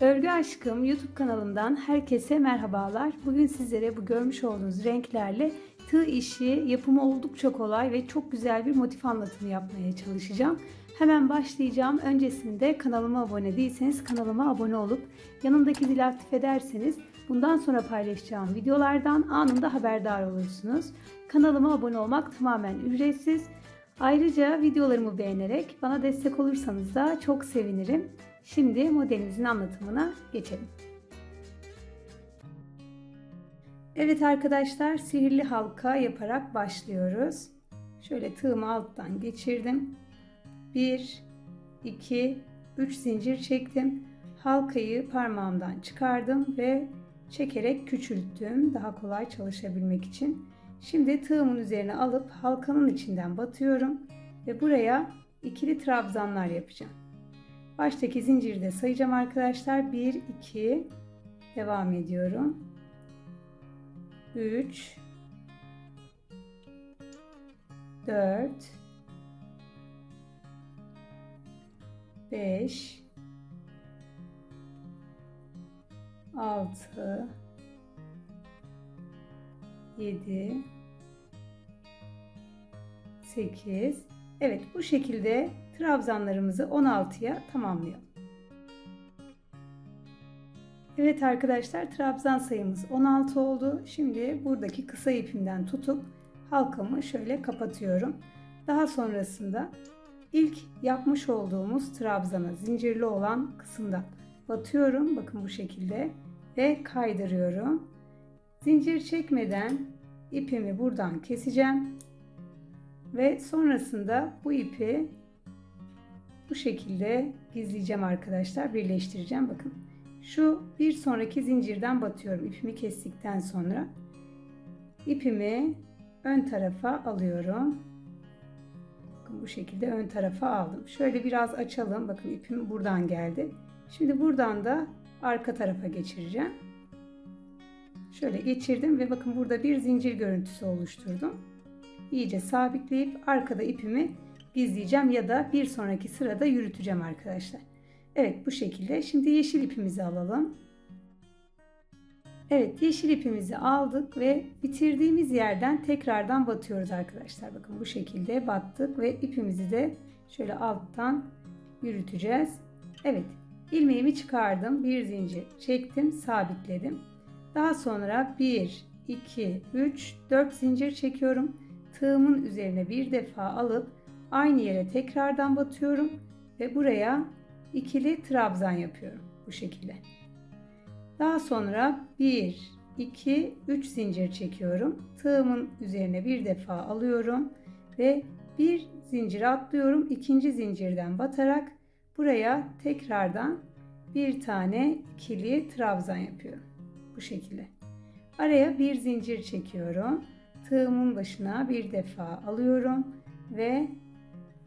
Örgü Aşkım YouTube kanalımdan herkese merhabalar. Bugün sizlere bu görmüş olduğunuz renklerle tığ işi yapımı oldukça kolay ve çok güzel bir motif anlatımı yapmaya çalışacağım. Hemen başlayacağım. Öncesinde kanalıma abone değilseniz kanalıma abone olup yanındaki zili aktif ederseniz bundan sonra paylaşacağım videolardan anında haberdar olursunuz. Kanalıma abone olmak tamamen ücretsiz. Ayrıca videolarımı beğenerek bana destek olursanız da çok sevinirim. Şimdi modelimizin anlatımına geçelim. Evet arkadaşlar sihirli halka yaparak başlıyoruz. Şöyle tığımı alttan geçirdim. 1, 2, 3 zincir çektim. Halkayı parmağımdan çıkardım ve çekerek küçülttüm daha kolay çalışabilmek için. Şimdi tığımın üzerine alıp halkanın içinden batıyorum ve buraya ikili trabzanlar yapacağım. Baştaki zincirde sayacağım arkadaşlar. 1 2 devam ediyorum. 3 4 5 6 7 8 Evet bu şekilde trabzanlarımızı 16'ya tamamlayalım. Evet arkadaşlar trabzan sayımız 16 oldu. Şimdi buradaki kısa ipimden tutup halkamı şöyle kapatıyorum. Daha sonrasında ilk yapmış olduğumuz trabzana zincirli olan kısımdan batıyorum. Bakın bu şekilde ve kaydırıyorum. Zincir çekmeden ipimi buradan keseceğim. Ve sonrasında bu ipi bu şekilde gizleyeceğim arkadaşlar. Birleştireceğim. Bakın şu bir sonraki zincirden batıyorum. ipimi kestikten sonra ipimi ön tarafa alıyorum. Bakın bu şekilde ön tarafa aldım. Şöyle biraz açalım. Bakın ipim buradan geldi. Şimdi buradan da arka tarafa geçireceğim. Şöyle geçirdim ve bakın burada bir zincir görüntüsü oluşturdum. İyice sabitleyip arkada ipimi gizleyeceğim ya da bir sonraki sırada yürüteceğim arkadaşlar. Evet bu şekilde. Şimdi yeşil ipimizi alalım. Evet yeşil ipimizi aldık ve bitirdiğimiz yerden tekrardan batıyoruz arkadaşlar. Bakın bu şekilde battık ve ipimizi de şöyle alttan yürüteceğiz. Evet ilmeğimi çıkardım. Bir zincir çektim sabitledim. Daha sonra 1, 2, 3, 4 zincir çekiyorum. Tığımın üzerine bir defa alıp aynı yere tekrardan batıyorum ve buraya ikili trabzan yapıyorum bu şekilde. Daha sonra 1, 2, 3 zincir çekiyorum. Tığımın üzerine bir defa alıyorum ve bir zincir atlıyorum. İkinci zincirden batarak buraya tekrardan bir tane ikili trabzan yapıyorum. Bu şekilde. Araya bir zincir çekiyorum. Tığımın başına bir defa alıyorum ve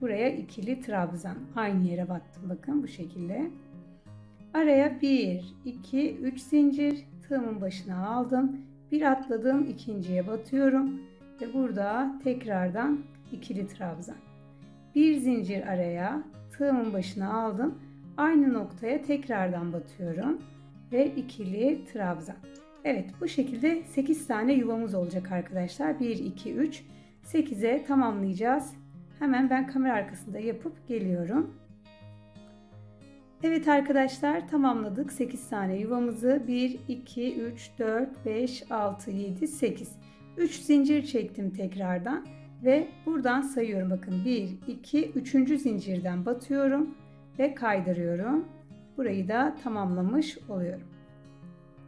buraya ikili trabzan aynı yere battım bakın bu şekilde. Araya 1, 2, 3 zincir tığımın başına aldım. Bir atladım ikinciye batıyorum ve burada tekrardan ikili trabzan. Bir zincir araya tığımın başına aldım. Aynı noktaya tekrardan batıyorum ve ikili trabzan. Evet bu şekilde 8 tane yuvamız olacak arkadaşlar. 1, 2, 3, 8'e tamamlayacağız. Hemen ben kamera arkasında yapıp geliyorum. Evet arkadaşlar tamamladık 8 tane yuvamızı. 1, 2, 3, 4, 5, 6, 7, 8. 3 zincir çektim tekrardan. Ve buradan sayıyorum bakın 1, 2, 3. zincirden batıyorum ve kaydırıyorum. Burayı da tamamlamış oluyorum.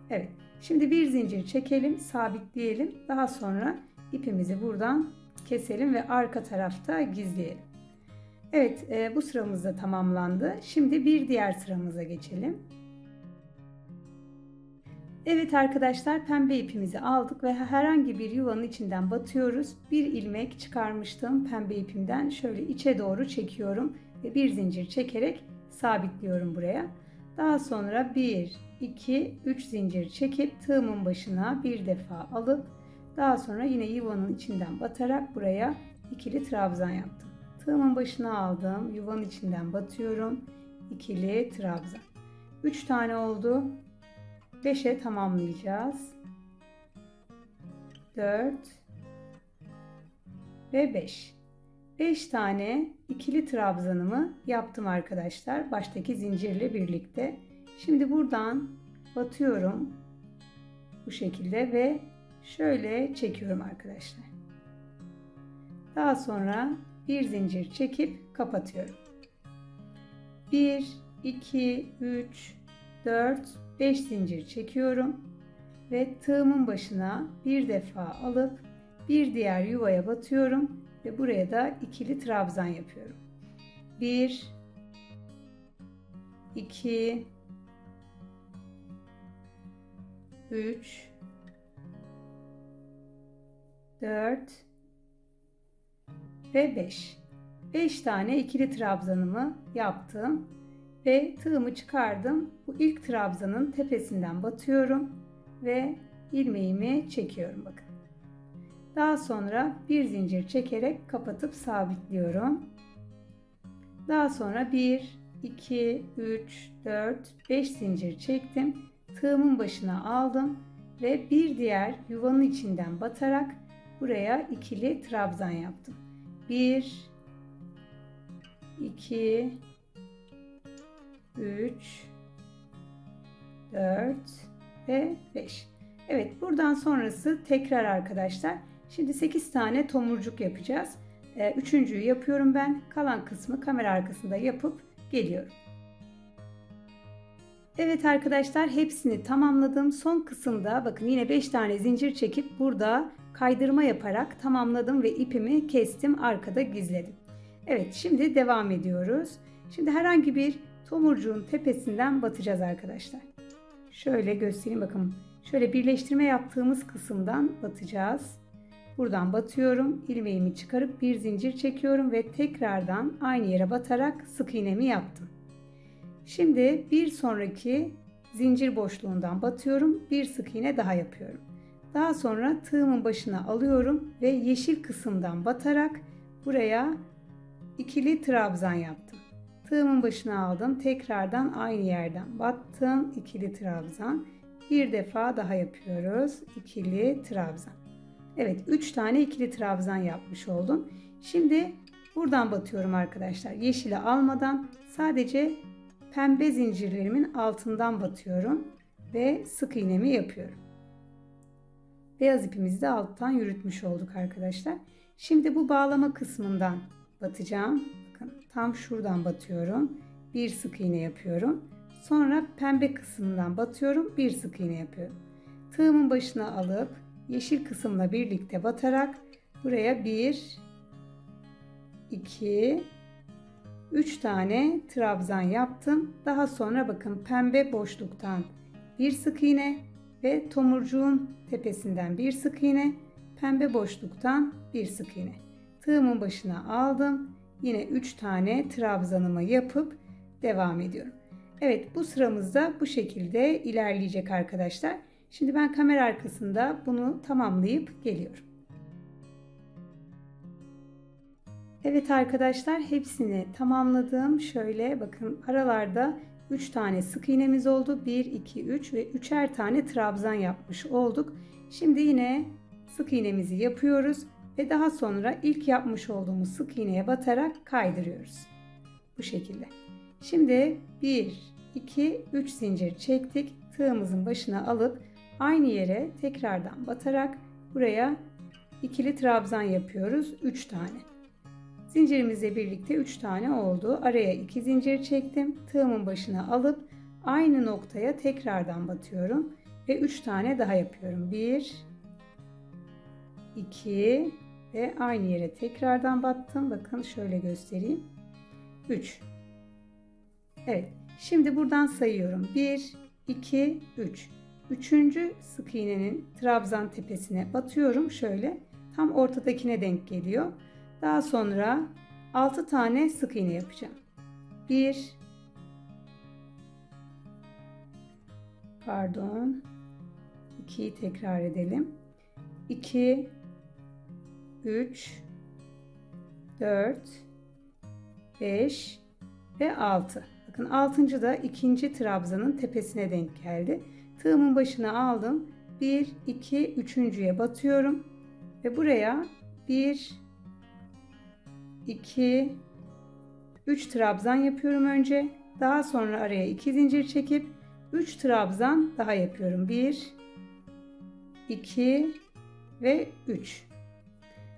Evet şimdi bir zincir çekelim sabitleyelim. Daha sonra ipimizi buradan keselim ve arka tarafta gizleyelim. Evet e, bu sıramız da tamamlandı. Şimdi bir diğer sıramıza geçelim. Evet arkadaşlar pembe ipimizi aldık ve herhangi bir yuvanın içinden batıyoruz. Bir ilmek çıkarmıştım pembe ipimden. Şöyle içe doğru çekiyorum ve bir zincir çekerek sabitliyorum buraya. Daha sonra 1, 2, 3 zincir çekip tığımın başına bir defa alıp daha sonra yine yuvanın içinden batarak buraya ikili trabzan yaptım. Tığımın başına aldım. Yuvanın içinden batıyorum. ikili trabzan. 3 tane oldu. 5'e tamamlayacağız. 4 ve 5. 5 tane ikili trabzanımı yaptım arkadaşlar. Baştaki zincirle birlikte. Şimdi buradan batıyorum. Bu şekilde ve şöyle çekiyorum arkadaşlar. Daha sonra bir zincir çekip kapatıyorum. 1 2 3 4 5 zincir çekiyorum ve tığımın başına bir defa alıp bir diğer yuvaya batıyorum ve buraya da ikili trabzan yapıyorum. 1 2 3 4 ve 5. 5 tane ikili trabzanımı yaptım ve tığımı çıkardım. Bu ilk trabzanın tepesinden batıyorum ve ilmeğimi çekiyorum bakın. Daha sonra bir zincir çekerek kapatıp sabitliyorum. Daha sonra 1 2 3 4 5 zincir çektim. Tığımın başına aldım ve bir diğer yuvanın içinden batarak buraya ikili trabzan yaptım. 1 2 3 4 ve 5. Evet buradan sonrası tekrar arkadaşlar. Şimdi 8 tane tomurcuk yapacağız. Ee, üçüncüyü yapıyorum ben. Kalan kısmı kamera arkasında yapıp geliyorum. Evet arkadaşlar hepsini tamamladım. Son kısımda bakın yine 5 tane zincir çekip burada kaydırma yaparak tamamladım ve ipimi kestim arkada gizledim. Evet şimdi devam ediyoruz. Şimdi herhangi bir tomurcuğun tepesinden batacağız arkadaşlar. Şöyle göstereyim bakın. Şöyle birleştirme yaptığımız kısımdan batacağız. Buradan batıyorum. ilmeğimi çıkarıp bir zincir çekiyorum ve tekrardan aynı yere batarak sık iğnemi yaptım. Şimdi bir sonraki zincir boşluğundan batıyorum. Bir sık iğne daha yapıyorum. Daha sonra tığımın başına alıyorum ve yeşil kısımdan batarak buraya ikili trabzan yaptım. Tığımın başına aldım. Tekrardan aynı yerden battım. ikili trabzan. Bir defa daha yapıyoruz. ikili trabzan. Evet 3 tane ikili trabzan yapmış oldum. Şimdi buradan batıyorum arkadaşlar. Yeşili almadan sadece pembe zincirlerimin altından batıyorum ve sık iğnemi yapıyorum. Beyaz ipimizi de alttan yürütmüş olduk arkadaşlar. Şimdi bu bağlama kısmından batacağım. Bakın tam şuradan batıyorum. Bir sık iğne yapıyorum. Sonra pembe kısmından batıyorum. Bir sık iğne yapıyorum. Tığımın başına alıp yeşil kısımla birlikte batarak buraya bir, iki, üç tane trabzan yaptım. Daha sonra bakın pembe boşluktan bir sık iğne ve tomurcuğun tepesinden bir sık iğne, pembe boşluktan bir sık iğne. Tığımın başına aldım. Yine 3 tane trabzanımı yapıp devam ediyorum. Evet bu sıramızda bu şekilde ilerleyecek arkadaşlar. Şimdi ben kamera arkasında bunu tamamlayıp geliyorum. Evet arkadaşlar hepsini tamamladım. Şöyle bakın aralarda 3 tane sık iğnemiz oldu. 1, 2, 3 ve 3'er tane trabzan yapmış olduk. Şimdi yine sık iğnemizi yapıyoruz ve daha sonra ilk yapmış olduğumuz sık iğneye batarak kaydırıyoruz. Bu şekilde. Şimdi 1, 2, 3 zincir çektik. Tığımızın başına alıp aynı yere tekrardan batarak buraya ikili trabzan yapıyoruz. 3 tane. Zincirimizle birlikte 3 tane oldu. Araya 2 zincir çektim. Tığımın başına alıp aynı noktaya tekrardan batıyorum ve 3 tane daha yapıyorum. 1 2 ve aynı yere tekrardan battım. Bakın şöyle göstereyim. 3 Evet. Şimdi buradan sayıyorum. 1 2 3 Üçüncü sık iğnenin trabzan tepesine batıyorum. Şöyle tam ortadakine denk geliyor. Daha sonra 6 tane sık iğne yapacağım. 1 Pardon. 2'yi tekrar edelim. 2 3 4 5 ve 6. Bakın 6. da ikinci trabzanın tepesine denk geldi. Tığımın başına aldım. 1, 2, 3.ye batıyorum. Ve buraya 1, 2, 3 trabzan yapıyorum önce. Daha sonra araya 2 zincir çekip 3 trabzan daha yapıyorum. 1, 2 ve 3.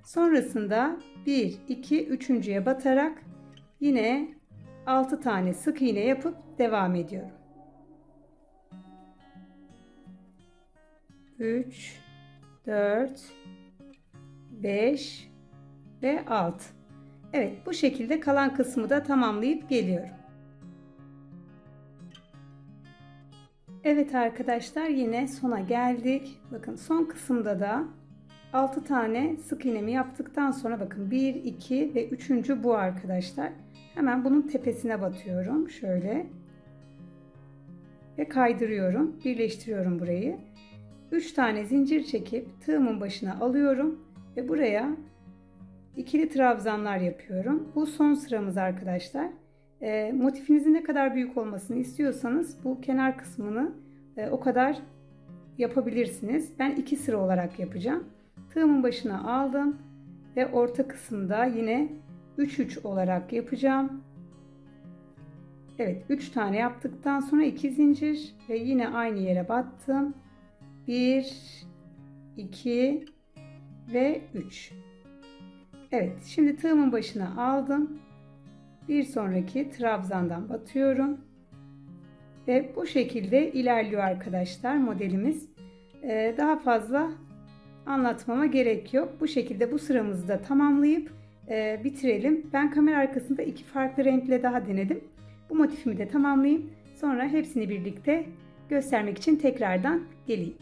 Sonrasında 1, 2, 3.ye batarak yine 6 tane sık iğne yapıp devam ediyorum. 3 4 5 ve 6. Evet, bu şekilde kalan kısmı da tamamlayıp geliyorum. Evet arkadaşlar yine sona geldik. Bakın son kısımda da 6 tane sık iğnemi yaptıktan sonra bakın 1, 2 ve 3. bu arkadaşlar. Hemen bunun tepesine batıyorum. Şöyle. Ve kaydırıyorum. Birleştiriyorum burayı. 3 tane zincir çekip tığımın başına alıyorum. Ve buraya ikili trabzanlar yapıyorum. Bu son sıramız arkadaşlar. E, motifinizin ne kadar büyük olmasını istiyorsanız bu kenar kısmını e, o kadar yapabilirsiniz. Ben iki sıra olarak yapacağım. Tığımın başına aldım ve orta kısımda yine 3 3 olarak yapacağım. Evet 3 tane yaptıktan sonra 2 zincir ve yine aynı yere battım. 1 2 ve 3. Evet şimdi tığımın başına aldım. Bir sonraki trabzandan batıyorum. Ve bu şekilde ilerliyor arkadaşlar modelimiz. Ee, daha fazla anlatmama gerek yok. Bu şekilde bu sıramızı da tamamlayıp e, bitirelim. Ben kamera arkasında iki farklı renkle daha denedim. Bu motifimi de tamamlayayım. Sonra hepsini birlikte göstermek için tekrardan geleyim.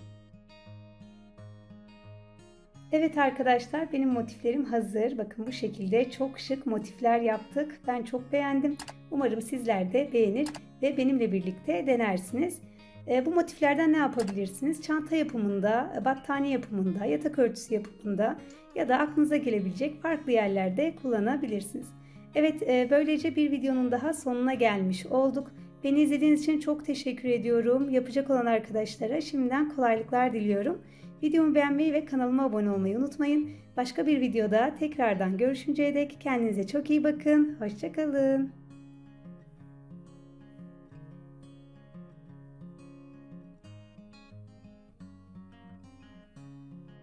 Evet arkadaşlar benim motiflerim hazır. Bakın bu şekilde çok şık motifler yaptık. Ben çok beğendim. Umarım sizler de beğenir ve benimle birlikte denersiniz. E, bu motiflerden ne yapabilirsiniz? Çanta yapımında, battaniye yapımında, yatak örtüsü yapımında ya da aklınıza gelebilecek farklı yerlerde kullanabilirsiniz. Evet e, böylece bir videonun daha sonuna gelmiş olduk. Beni izlediğiniz için çok teşekkür ediyorum. Yapacak olan arkadaşlara şimdiden kolaylıklar diliyorum. Videomu beğenmeyi ve kanalıma abone olmayı unutmayın. Başka bir videoda tekrardan görüşünceye dek kendinize çok iyi bakın. Hoşçakalın.